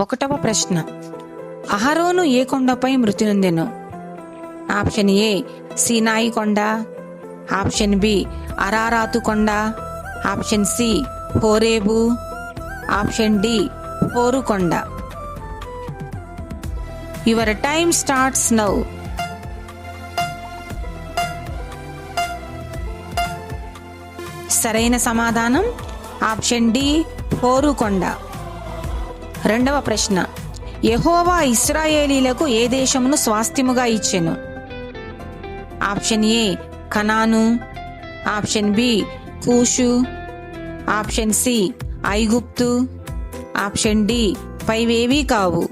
ఒకటవ ప్రశ్న. అహరోను ఏ కొండపై మృతి నొందెను? ఆప్షన్ ఏ సీనాయి కొండ. ఆప్షన్ బి అరారాతు కొండ. Option C Horeb. Option D హోరు కొండ. Your time starts now. సరైన సమాధానం? ఆప్షన్ డి హోరు కొండ. రెండవ ప్రశ్న. యహోవా ఇస్రాయేలీలకు ఏ దేశమును స్వాస్థ్యముగా ఇచ్చెను? Option A Canaan. Option B Cush. Option C ఐగుప్తు. ఆప్షన్ డి పైవేవీ కావు.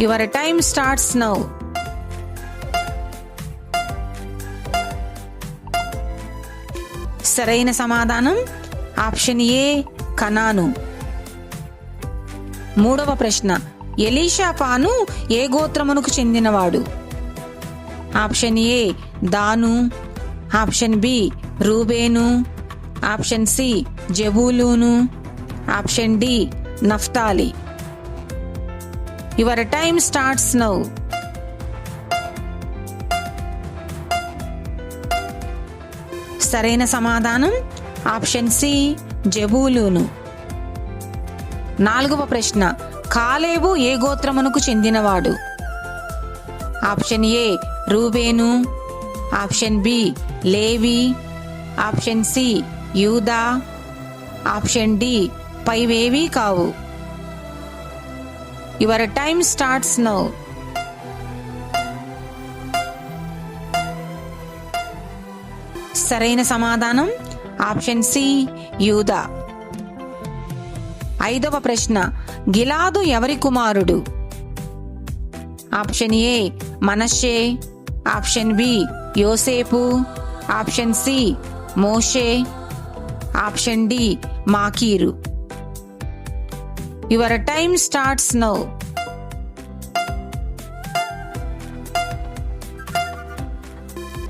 Your time starts now. సరైన సమాధానం? Option A Canaan. మూడవ ప్రశ్న. ఎలీషా పాను ఏ గోత్రమునకు చెందినవాడు? Option A Dan. Option B Reuben. Option C జబూలూను. Option D Naphtali. Your time starts now. సరైన సమాధానం? Option C జబూలూను. నాలుగవ ప్రశ్న. కాలేబు ఏ గోత్రమునకు చెందినవాడు? Option A Reuben. Option B Levi. Option C యూదా. ఆప్షన్ డి పైవేవీ కావు. Your time starts now. సరైన సమాధానం? ఆప్షన్ సి యూదా. ఐదవ ప్రశ్న. గిలాదు ఎవరి కుమారుడు? ఆప్షన్ ఏ మనషే ఆప్షన్ బి యోసేపు. ఆప్షన్ సి మోషే. ఆప్షన్ డి మాకీరు. యువర్ టైమ్ స్టార్ట్స్ నౌ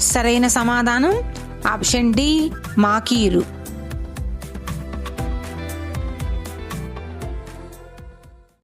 సరైన సమాధానం? ఆప్షన్ డి మాకీరు.